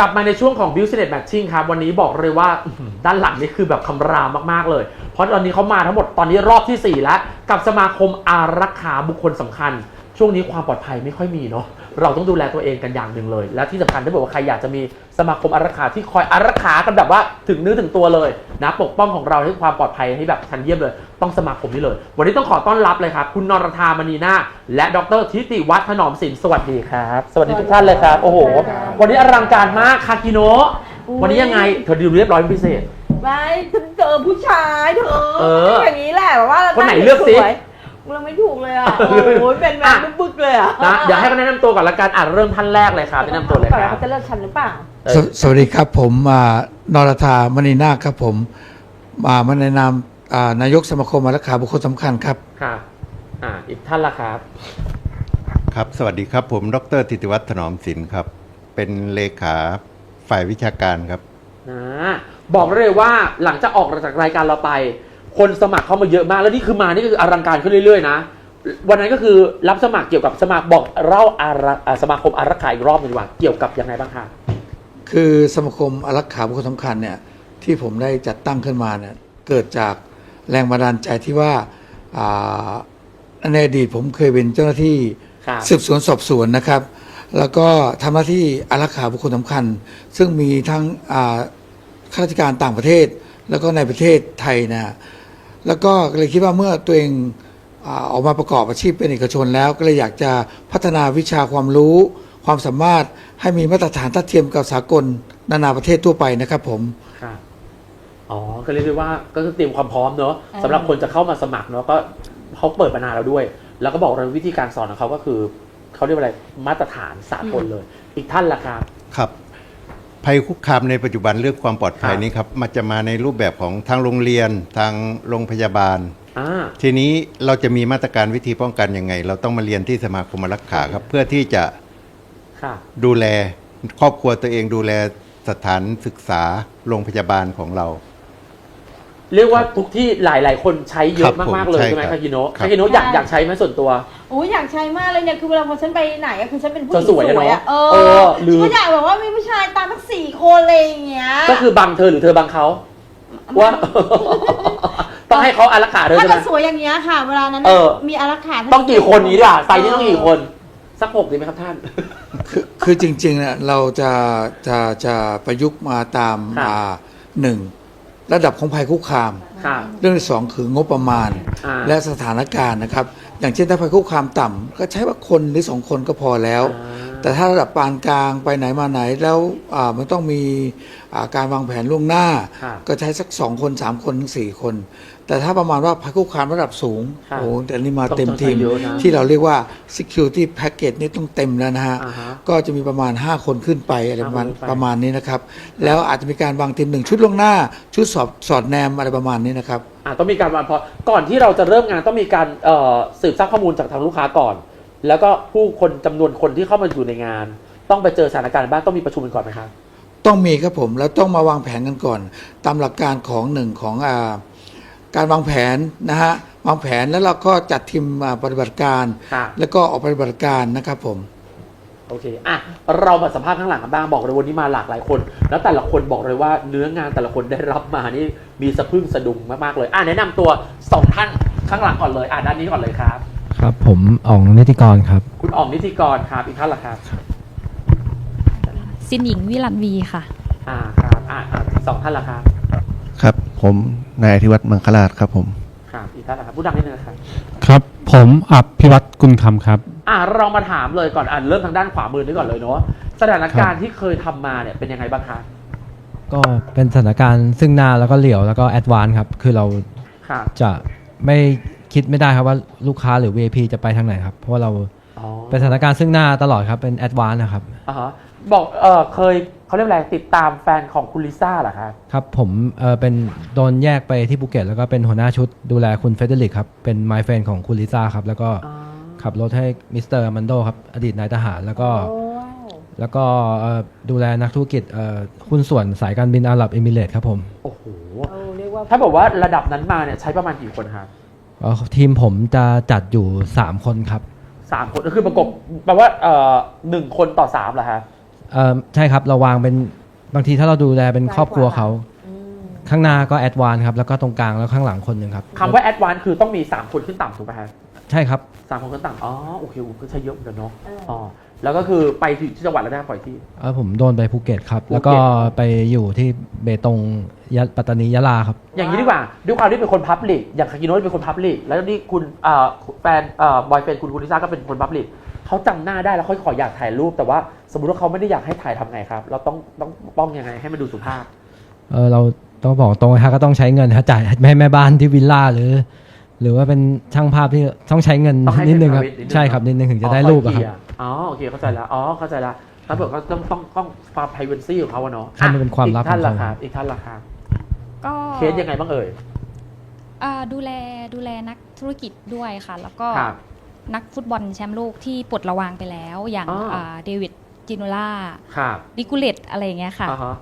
กลับมาในช่วงของ Business Matching ครับ วันนี้บอกเลยว่าด้านหลังนี่คือแบบคำรามมาก ๆ เลย เพราะตอนนี้เขามาทั้งหมดตอนนี้รอบทีสี่4 แล้ว กับสมาคมอารักขาบุคคลสำคัญ ช่วงนี้ความปลอดภัยไม่ค่อยมีเนาะ เราต้องดูแลตัวเองกันอย่างหนึ่งเลย และที่สำคัญถ้าบอกว่าใครอยากจะมีสมาคมอารักขาที่คอยอารักขากันแบบว่าถึงเนื้อถึงตัวเลยนะปกป้องของเราให้ความปลอดภัยให้แบบทันเยี่ยมเลย ต้องสมาคมนี้เลย วันนี้ต้องขอต้อนรับเลยครับ คุณนรธามณีนาคและดรทิติวัฒน์ถนอมสินสวัสดีครับ สวัสดีทุกท่านเลยครับโอ้โห วันนี้อลังการมากคากิโนะอุ๊ย วันนี้ยังไงเธอดูเรียบร้อยเป็นพิเศษ ไม่ฉันเจอผู้ชายเธอเอออย่างนี้แหละแบบว่าราคนไหนเลือกสิสวย เราไม่ถูกเลยอะ โอ้ยเป็นแบอะบบึกๆเลยอะนะเดี๋ยวให้เขาแนะนำตัวก่อนละกันอ่านเริ่มท่านแรกเลยครับแนะนำตัวเลยก่อนคแล้รับเขาจะเลือกฉันหรือเปล่าเออสวสวัสดีครับผมอ่านรธามณีนาคครับผมมามาในนามอ่านายกสมาคมอารักขาบุคคลสำคัญครับครับอ่าอีกท่านละครับ ครับ สวัสดีครับผม ดรธิติวัฒน์ถนอมศิลป์ครับ เป็นเลขาฝ่ายวิชาการครับนะบอกได้เลยว่าหลังจากออกจากรายการเราไป คนสมัครเข้ามาเยอะมากแล้วนี่คือมานี่ก็คืออลังการขึ้นเรื่อยๆนะ วันนั้นก็คือรับสมัครเกี่ยวกับสมัครบอกเล่าอารักอ่าสมาคมอารักขาอีกรอบหนึงดีกว่าเกี่ยวกับยังไงบ้างคะคือสมาคมอารักขาบุคคลสำคัญเนี่ยที่ผมได้จัดตั้งขึ้นมาเนี่ยเกิดจากแรงบันดาลใจที่ว่าอ่าในอดีตผมเคยเป็นเจ้าหน้าที่ครับสืบสวนสอบสวนนะครับ แล้วก็ทำหน้าที่อารักขาบุคคลสำคัญ ซึ่งมีทั้งอ่าข้าราชการต่างประเทศ แล้วก็ในประเทศไทยนะ แล้วก็เลยคิดว่าเมื่อตัวเองอาออกมาประกอบอาชีพเป็นเอกชนแล้ว ก็เลยอยากจะพัฒนาวิชาความรู้ ความสามารถให้มีมาตรฐานทัดเทียมกับสากลนานาประเทศทั่วไปนะครับผมครับอ๋อก็เรียกได้ว่าก็คือเตรียมความพร้อมเนอะอ่าสำหรับคนจะเข้ามาสมัครเนอะก็เขาเปิดมานานแล้วด้วย แล้วก็บอกเราวิธีการสอนของเขาก็คือเขาเรียกว่าอะไรมาตรฐานสากลเลย อีกท่านละครับครับ ภัยคุกคามในปัจจุบันเรื่องความปลอดภัยครับนี้ครับมันจะมาในรูปแบบของทางโรงเรียนทางโรงพยาบาลอ่าทีนี้เราจะมีมาตรการวิธีป้องกันยังไง เราต้องมาเรียนที่สมาคมอารักขาครับ เพื่อที่จะค่ะดูแลครอบครัวตัวเองดูแลสถานศึกษาโรงพยาบาลของเรา เรียกว่าทุกที่หลาย ๆ คนใช้เยครัอะบผมมาก ๆ เลยใช่ใช่ไหมครับคากิโนะครับคากิโนะอยากใช่อยากใช้ไหมส่วนตัว โอ้ยอยากใช้มากเลยเนี่ยคือเวลาพอฉันไปไหนอะคือฉันเป็นผู้หญิงจะสวยอะสวยอะเนเออะเอออลืมฉันก็อยากแบบว่ามีผู้ชายตามทั้งสี่คนเลยอย่างเงี้ย ก็คือบังเธอหรือเธอบังเขาว่าต้องให้เขาอารักขาเธอถ้าใช่ไหมเกิดสวยอย่างเงี้ยค่ะ เวลานั้นเอน่ะอมีอารักขาทั้ต้องกี่คนนี้ล่ะไซส์นี้ต้องเกี่คนสักหกดีไหมครับท่านคือคือจริงๆเนี่ยเราจะจะจะประยุกต์มาตามครับอ่าหนึ่ง ระดับของภัยคุกคาม ค่ะ เรื่องที่สองคืองบประมาณ อ่า และสถานการณ์นะครับ อย่างเช่นถ้าภัยคุกคามต่ำก็ใช้ว่าคนหรือสองคนก็พอแล้วอ่าแต่ถ้าระดับปานกลางไปไหนมาไหนแล้วอ่ามันต้องมีอ่าการวางแผนล่วงหน้า ครับ ก็ใช้สักสองคนสามคนถึงสี่คน แต่ถ้าประมาณว่าภัยคุกคามระดับสูงครับโอ้โหแต่นี่มาต้องเต็มต้องทีมใช้เยอะนะที่เราเรียกว่า security package นี่ต้องเต็มแล้วนะฮะ อ่าฮะก็จะมีประมาณ 5 คนขึ้นไปอะไรประมาณห้าคนขึ้นไป ประมาณนี้นะครับ แล้วอาจจะมีการวางทีมหนึ่งชุดล่วงหน้า ชุดสอบสอดแนมอะไรประมาณนี้นะครับ อ่าต้องมีการวางพอก่อนที่เราจะเริ่มงานต้องมีการเอ่อสืบทราบข้อมูลจากทางลูกค้าก่อน แล้วก็ผู้คนจำนวนคนที่เข้ามาอยู่ในงาน ต้องไปเจอสถานการณ์บ้างต้องมีประชุมกันก่อนไหมครับ ต้องมีครับผมแล้วต้องมาวางแผนกันก่อน ตามหลักการของหนึ่งของอา การวางแผนนะฮะวางแผนแล้วเราก็จัดทีมอ่าปฏิบัติการค่ะแล้วก็ออกปฏิบัติการนะครับผม โอเคอะเรามาสัมภาษณ์ข้างหลังกันบ้างบอกเลยวันนี้มาหลากหลายคน แล้วแต่ละคนบอกเลยว่าเนื้องานแต่ละคนได้รับมานี่มีสะพรึงสะดุงมากๆเลยอะแนะนำตัวสองท่านข้างหลังก่อนเลยอะด้านนี้ก่อนเลยครับ ครับ ผมอ๋องนิติกรครับ คุณอ๋องนิติกรครับอีกท่านละครับซินหญิงวิลันวีค่ะ อ่าครับอะอะอีกสองท่านละครับ ครับ ผมนายอธิวัตรมังคลาชครับผม ครับอีกท่านละครับผู้ดังนิดนึงนะครับครับ ผมอภิวัตกุลคำครับ อะเรามาถามเลยก่อนอะเริ่มทางด้านขวามือนี้ก่อนเลยเนาะสถานการณ์ที่เคยทำมาเนี่ยเป็นยังไงบ้างคะก็เป็นสถานการณ์ซึ่งหน้าแล้วก็เหลียวแล้วก็แอดวานซ์ครับ คือเราค่ะจะไม่คิดไม่ได้ครับว่าลูกค้าหรือ VIP จะไปทางไหนครับ เพราะว่าเราอ๋อเป็นสถานการณ์ซึ่งหน้าตลอดครับเป็นแอดวานซ์นะครับ อ่าฮะบอกเออเคย เขาเรียกอะไรติดตามแฟนของคุณลิซ่าเหรอครับครับผมเออเป็นโดนแยกไปที่ภูเก็ตแล้วก็เป็นหัวหน้าชุดดูแลคุณเฟเดริกครับ เป็นไมเฟนของคุณลิซ่าครับ แล้วก็อ๋อขับรถให้มิสเตอร์มันโดครับ อดีตนายทหารแล้วก็โอ้แล้วก็เอ่อดูแลนักธุรกิจเอ่อหุ้นส่วนสายการบินอาหรับเอมิเรตส์ครับผมโอ้โหเออเรียกว่าถ้าบอกว่าระดับนั้นมาเนี่ยใช้ประมาณกี่คนครับเอ่อทีมผมจะจัดอยู่ 3 คนครับ สามคนก็คือประกบแปลว่าเอ่อหนึ่งคนต่อสามเหรอฮะ เออใช่ครับเราวางเป็นบางทีถ้าเราดูแลเป็นครอบครัวเขา อืมข้างหน้าก็แอดวานครับแล้วก็ตรงกลางแล้วข้างหลังคนหนึ่งครับคำว่าแอดวานซ์คือต้องมี 3 คนขึ้นต่ำถูกไหมครับใช่ครับสามคนขึ้นต่ำอ๋อโอเคก็ใช้เยอะเหมือนกันเนาะเอออ๋อแล้วก็คือไปที่จังหวัดแล้วได้ปล่อยที่ เออผมโดนไปภูเก็ตครับภูเก็ตแล้วก็ ไปอยู่ที่เบตงยะปัตตานียะลาครับ อย่างนี้ดีกว่าด้วยความที่เป็นคนพับลิกอย่างคากิโนะเป็นคนพับลิกแล้วนี่คุณเอ่อแฟนเอ่อบอยเฟนคุณคุณลิซ่าก็เป็นคนพับลิก เขาจำหน้าได้แล้วเขาขออยากถ่ายรูป แต่ว่าสมมติว่าเขาไม่ได้อยากให้ถ่ายทำไงครับ เราต้องต้องป้องยังไงให้มันดูสุภาพ เออเราต้องบอกตรงนะฮะก็ต้องใช้เงินฮะจ่ายให้แม่บ้านที่วิลล่าหรือ หรือว่าเป็นช่างภาพที่ต้องใช้เงินต้องให้นิดนึงครับเป็น private นิดนึงใช่ครับนิดนึงถึงจะได้รูปอะครับอ๋อโอเคเข้าใจแล้วอ๋อเข้าใจแล้วถ้าเผื่อก็ต้องต้องต้องความ privacy ของเขาอะเนาะใช่มันเป็นความลับอีกท่านของละเขาครับอีกท่านละครับก็เคสยังไงบ้างเอ่ยอ่าดูแลดูแลนักธุรกิจด้วยค่ะ แล้วก็ครับ นักฟุตบอลแชมป์โลกที่ปลดระวางไปแล้ว อย่างอ๋ออ่าเดวิดจิโนล่าครับดิกูเลตอะไรอย่างเงี้ยค่ะ อ่าฮะ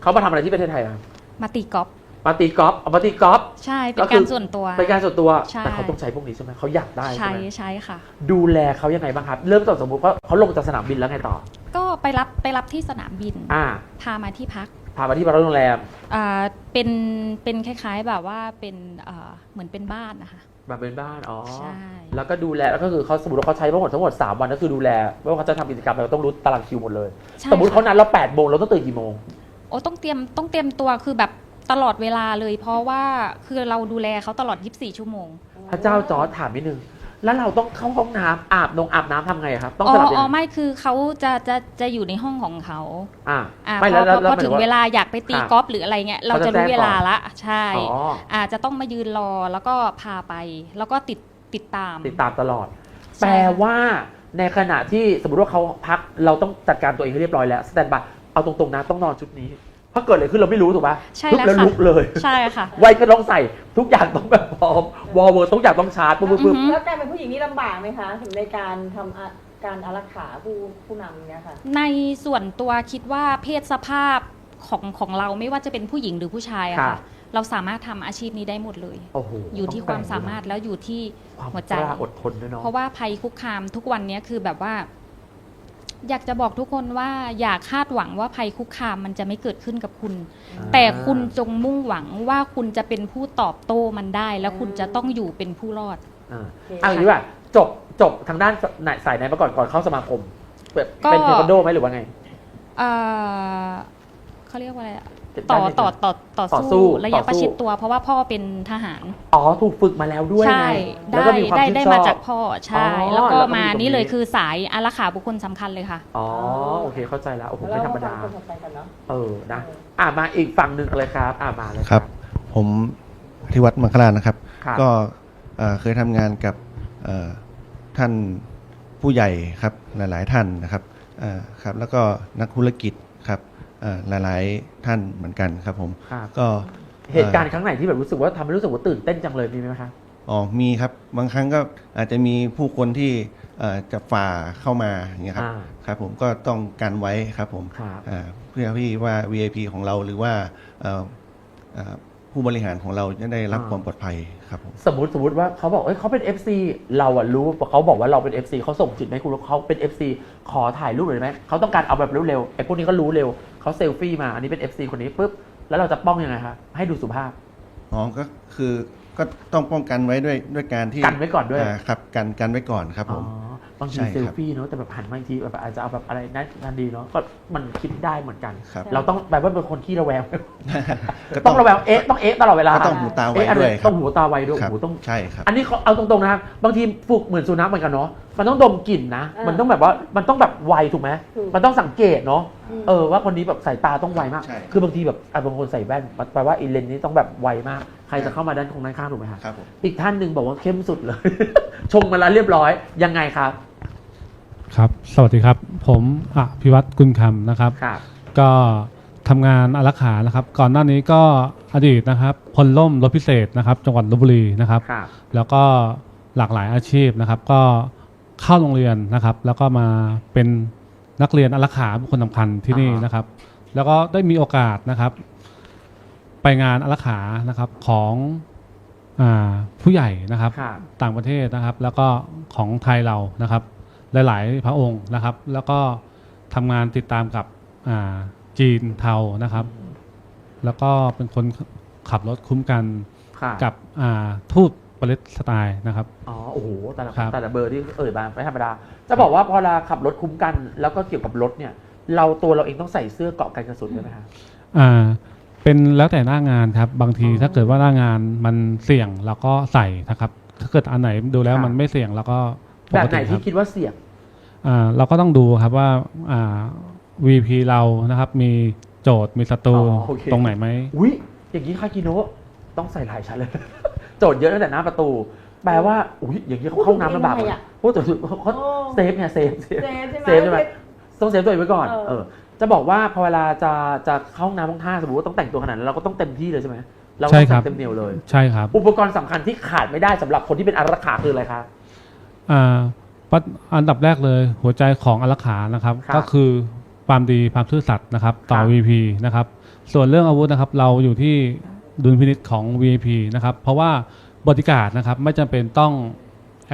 เขามาทำอะไรที่ประเทศไทยครับมาตีกอล์ฟมาตีกอล์ฟเอามาตีกอล์ฟ ใช่เป็ก็นคืการอส่วนตัว เป็นการส่วนตัว ใช่ แต่เขาต้องใช้พวกนี้ใช่ไหมเขาอยากได้ใช่ใช้ไหมใช้ค่ะ ดูแลเขายังไงบ้างครับ เริ่มต้นสมมติว่าเขาลงจากสนามบินแล้วไงต่อ ก็ไปรับไปรับที่สนามบิน อ่า พามาที่พักพามาที่โรงแรม อ่าเป็นเป็นคล้ายๆแบบว่าเป็นอ่าเหมือนเป็นบ้านนะคะ มาเป็นบ้านอ๋อใช่ แล้วก็ดูแลแล้วก็คือเขาสมมติว่าเขาใช้ทั้งหมดทั้งหมด 3 วันก็คือดูแลไม่ว่าเขาจะทำกิจกรรมอะไรเราต้องรู้ตารางคิวหมดเลย ใช่สมมติเขาค่ะนัดเรา8โมงเราต้องตื่นกี่โมง โอ้ต้องเตรียมต้องเตรียมตัวคือแบบตลอดเวลาเลย เพราะว่าคือเราดูแลเขาตลอด 24 ชั่วโมง พระเจ้าจอร์จถามนิดนึง แล้วเราต้องเข้าห้องน้ำอาบนงอาบน้ำทำไงครับ ต้องอ๋สลับอยังอ๋อไงไม่คือเขาจะจะจะอยู่ในห้องของเขาอ่าอ่าไม่พแล้วอแล้วพอแล้วพอถึงหมายเวถึงว่าลาอยากไปตีอะกอล์ฟหรืออะไรเงี้ยเราเขาจะจะรู้แจ้งเวลาก่อนละใช่อ๋ออาจจะต้องมายืนรอแล้วก็พาไป แล้วก็ติดติดตามติดตามตลอดใช่แปลว่าในขณะที่สมมติว่าเขาพักเราต้องจัดการตัวเองให้เรียบร้อยแล้วสแตนบายเอาตรงๆนะต้องนอนชุดนี้ ถ้าเกิดอะไรขึ้นเราไม่รู้ถูกปะใช่ปุ๊บแล้วแล้วค่ะ ลุกเลย ใช่ค่ะ ไว้ก็ต้องใส่ทุกอย่างต้องแบบพร้อมวอลเวอร์ทุกอย่างต้องชาร์จปุ๊บปุ๊บปุ๊บ อือฮึ แล้วการเป็นผู้หญิงนี่ลำบากไหมคะถึงในการทำอะการอารักขาผู้ผู้นำเนี่ยค่ะ ในส่วนตัวคิดว่าเพศสภาพของของเราไม่ว่าจะเป็นผู้หญิงหรือผู้ชายอะค่ะ ค่ะ เราสามารถทำอาชีพนี้ได้หมดเลย โอ้โหอยู่ที่ความสามารถแล้วอยู่ที่ความหัวใจ กล้าอดทนด้วยเนาะ เพราะว่าภัยคุกคามทุกวันเนี้ยคือแบบว่า อยากจะบอกทุกคนว่าอย่าคาดหวังว่าภัยคุกคามมันจะไม่เกิดขึ้นกับคุณแต่คุณจงมุ่งหวังว่าคุณจะเป็นผู้ตอบโต้มันได้ แล้วคุณจะต้องอยู่เป็นผู้รอด อ่าโอเคเอาอย่างนี้ว่าจบจบทางด้านไหนสายไหนมาก่อนก่อนเข้าสมาคมแบบก็เป็นเทควันโดไหมหรือว่าไง เอ่อเขาเรียกว่าอะไรอะเป็น ต่อด้านไหนต่อต่อต่อต่อสู้ สู้ระยะต่อสู้ประชิดตัว เพราะว่าพ่อเป็นทหาร อ๋อถูกฝึกมาแล้วด้วยใช่ไงแล้วได้ก็มีความได้ชื่นได้ชอบมาจากพ่อใช่ อ๋อแล้วก็แล้วก็มีมาตรงนี้ นี่เลยคือสายอารักขาบุคคลสำคัญเลยค่ะ อ๋อโอเคเข้าใจแล้วโอ้โหแล้วไม่ธรรมดาเฟังคนต่อไปกันเนาะ เออนะอ่ามาอีกฝั่งหนึ่งเลยครับอ่ามาเลยครับ ผมที่วัดมังคลานะครับ ครับก็เอ่อเคยทำงานกับเอ่อท่านผู้ใหญ่ครับหลาย ๆ ท่านนะครับเอ่อครับ แล้วก็นักธุรกิจครับเอ่อ หลายๆท่านเหมือนกันครับผมครับ ก็เหตุการณ์ครั้งไหนที่แบบรู้สึกว่าทำให้รู้สึกว่าตื่นเต้นจังเลยมีไหมครับอ๋อมีครับบางครั้งก็อาจจะมีผู้คนที่เอ่อจะฝ่าเข้ามาอย่างเงี้ยครับอ่า ครับผมก็ต้องการไว้ครับผมครับ อ่าเพื่อที่ว่า VIP ของเราหรือว่าเอ่อเอ่อ ผู้บริหารของเราจะได้รับอ่าความปลอดภัยครับผมสมมติสมมติว่าเขาบอกเอ้ยเขาเป็น FC เราอะรู้เขาบอกว่าเราเป็น FC เขาส่งจิตให้คุณแล้วเขาเป็น FC ขอถ่ายรูปหน่อยได้ไหมเขาต้องการเอาแบบเร็วๆไอ้พวกนี้ก็รู้เร็วเขาเซลฟี่มาอันนี้เป็น FC คนนี้ปุ๊บแล้วเราจะป้องยังไงครับให้ดูสุภาพอ๋อก็คือก็ต้องป้องกันไว้ด้วยด้วยการที่กันไว้ก่อนด้วยาครับกันกันไว้ก่อนครับผมอ๋อ บางทีใช่ครับเซลฟี่เนอะแต่แบบหันมาอีกทีแบบอาจจะเอาแบบอะไรนั่นนั่นดีเนาะก็มันคิดได้เหมือนกัน ครับ เราต้องแบบว่าเป็นคนขี้ระแวง ก็ต้องระแวงเอ๊ะต้องเอ๊ะตลอดเวลาก็ต้องหูตาไวเอ๊ะอันด้นี้วยครับ ต้องหูตาไวด้วยครับหูต้อง ใช่ครับ อันนี้เขาเอาตรงๆนะครับบางทีฝึกเหมือนสุนัขเหมือนกันเนาะมันต้องดมกลิ่นนะอ่ามัมันต้องแบบว่ามันต้องแบบไวถูกไหมถูก มันต้องสังเกตเนาะอืมเออว่าคนนี้แบบสายตาต้องไวมาก ใช่คือบางทีแบบอะบางคนใส่แว่นแปลว่าอีเลนนี้ต้องแบบไวมาก ใครจะเข้ามาด้านตรงด้านข้างถูกไหมครับครับผม อีกท่านหนึ่งบอกว่าเข้มสุดเลย ชงมาแล้วเรียบร้อยยังไงครับ ครับ สวัสดีครับ ผมอภิวัตรกุลคำนะครับ ครับ ก็ทำงานอารักขานะครับ ก่อนหน้านี้ก็อดีตนะครับพลล่มรถพิเศษนะครับ จังหวัดลบบุรีนะครับ ครับ แล้วก็หลากหลายอาชีพนะครับ ก็เข้าโรงเรียนนะครับ แล้วก็มาเป็นนักเรียนอารักขาบุคคลสำคัญที่นี่อ่าฮะนะครับ แล้วก็ได้มีโอกาสนะครับ ไปงานอารักขานะครับของอาผู้ใหญ่นะครับ ครับ ต่างประเทศนะครับ แล้วก็ของไทยเรานะครับ หลาย ๆ พระองค์นะครับ แล้วก็ทำงานติดตามกับอ่าจีนเทานะครับ แล้วก็เป็นคนขับรถคุ้มกันค่ะกับอ่าทูตปาเลสไตน์นะครับ อ๋อ โอ้โห แต่ละครับแต่ละเบอร์ที่เอ่ยมาไม่ธรรมดา จะบอกว่าพอเราขับรถคุ้มกัน แล้วก็เกี่ยวกับรถเนี่ย เราตัวเราเองต้องใส่เสื้อเกราะกันกระสุนด้วยไหมคะอ่า เป็นแล้วแต่หน้างานครับ บางทีอ๋อถ้าเกิดว่าหน้างานมันเสี่ยงเราก็ใส่นะครับ ถ้าเกิดอันไหนดูแล้วครับมันไม่เสี่ยงเราก็ป แบบกไหนติคที่รับคิดว่าเสี่ยงอ่าเราก็ต้องดูครับว่าอ่า VP เรานะครับมีโจทย์มีศัตรูอ๋อโอเคตรงไหนไหมอุ้ยอย่างนี้คากิโนะต้องใส่หลายชั้นเลย โจทย์เยอะตั้งแต่หน้าประตู แปลว่าอุ้ยอย่างนี้เขาเข้าห้องน้ำลำบากพูดถึงเลเองทำไมยอะพูดถึงเขาโอ้เซฟเนี่ยเซฟเซฟเซฟใช่ไหมเซฟใช่ไหมต้องเซฟตัวเองไว้ก่อนเออเออจะบอกว่าพอเวลาจะจะเข้าห้องน้ำห้องท่าสมมติว่าต้องแต่งตัวขนาดนั้นเราก็ต้องเต็มที่เลยใช่ไหมเราก็ใช่ต้องครับแต่งเต็มเหนียวเลยใช่ครับ อุปกรณ์สำคัญที่ขาดไม่ได้สำหรับคนที่เป็นอารักขาคืออะไรคะอ่าปัจ อันดับแรกเลยหัวใจของอารักขานะครับ ครับก็คือความดีความซื่อสัตย์นะครับ ต่อ ครับ VP นะครับ ส่วนเรื่องอาวุธนะครับ เราอยู่ที่ดุลพินิษของ VIP นะครับ เพราะว่าบริการดนะครับไม่จำเป็นต้อง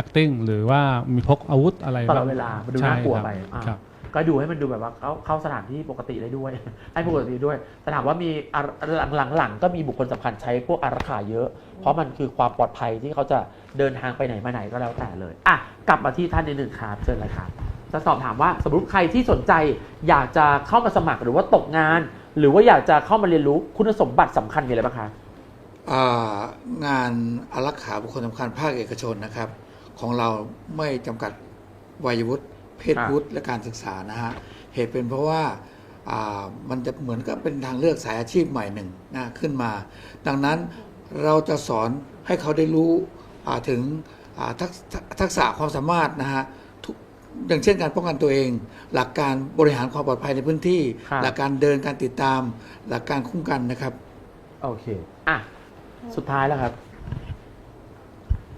acting หรือว่ามีพกอาวุธอะไรตลอดเวลามันดูน่ากลัวไปใช่อ่า ครับ ก็ดูให้มันดูแบบว่าเข้าเข้าสถานที่ปกติได้ด้วย ให้ปกติด้วยแต่ถามว่ามีหลังๆหลังก็มีบุคคลสำคัญใช้พวกอารักขาเยอะ เพราะมันคือความปลอดภัยที่เขาจะเดินทางไปไหนมาไหนก็แล้วแต่เลยอะกลับมาที่ท่านนิดหนึ่งครับเชิญเลยครับจะสอบถามว่าสมมติใครที่สนใจอยากจะเข้ามาสมัครหรือว่าตกงาน หรือว่าอยากจะเข้ามาเรียนรู้คุณสมบัติสำคัญมีอะไรบ้างคะงานอารักขาบุคคลสำคัญภาคเอกชนนะครับ ของเราไม่จำกัดวัยวุฒิ เพศครับวุฒิและการศึกษานะฮะเหตุเป็นเพราะว่าอ่ามันจะเหมือนกับเป็นทางเลือกสายอาชีพใหม่หนึ่งนะขึ้นมา ดังนั้นเราจะสอนให้เขาได้รู้อ่าถึงอ่าทักษะทักษะความสามารถนะฮะทุกอย่างเช่นการป้องกันตัวเอง หลักการบริหารความปลอดภัยในพื้นที่ครับหลักการเดินการติดตาม หลักการคุ้มกันนะครับ โอเค อะ สุดท้ายแล้วครับ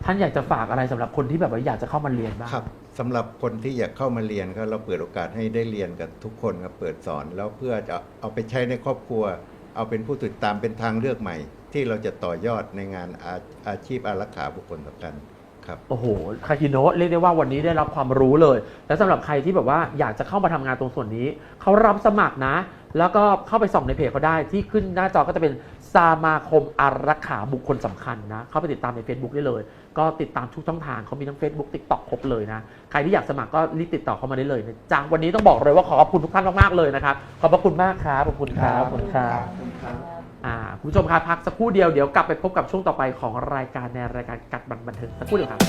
ท่านอยากจะฝากอะไรสำหรับคนที่แบบว่าอยากจะเข้ามาเรียนบ้างครับสำหรับคนที่อยากเข้ามาเรียนก็เราเปิดโอกาสให้ได้เรียนกับทุกคนครับเปิดสอนแล้วเพื่อจะเอาไปใช้ในครอบครัว เอาเป็นผู้ติดตามเป็นทางเลือกใหม่ ที่เราจะต่อยอดในงานอาอาชีพอารักขาบุคคลสำคัญครับโอ้โหคาคิโนะเรียกได้ว่าวันนี้ได้รับความรู้เลย และสำหรับใครที่แบบว่าอยากจะเข้ามาทำงานตรงส่วนนี้ เขารับสมัครนะ แล้วก็เข้าไปส่องในเพจเขาได้ที่ขึ้นหน้าจอก็จะเป็นสมาคมอารักขาบุคคลสำคัญนะ เข้าไปติดตามใน Facebook ได้เลย ก็ติดตามทุกช่องทางเขามีทั้ง Facebook TikTok ครบเลยนะ ใครที่อยากสมัครก็รีบติดต่อเข้ามาได้เลยนะจ๊ะวันนี้ต้องบอกเลยว่าขอบคุณทุกท่านมากๆเลยนะครับ ขอบพระคุณมากครับ ขอบคุณครับ ขอบคุณครับอ่าคุณผู้ชมครับพักสักครู่เดียวเดี๋ยวกลับไปพบกับช่วงต่อไปของรายการในรายการกัดบันบันเทิงสักครู่เดียวครับ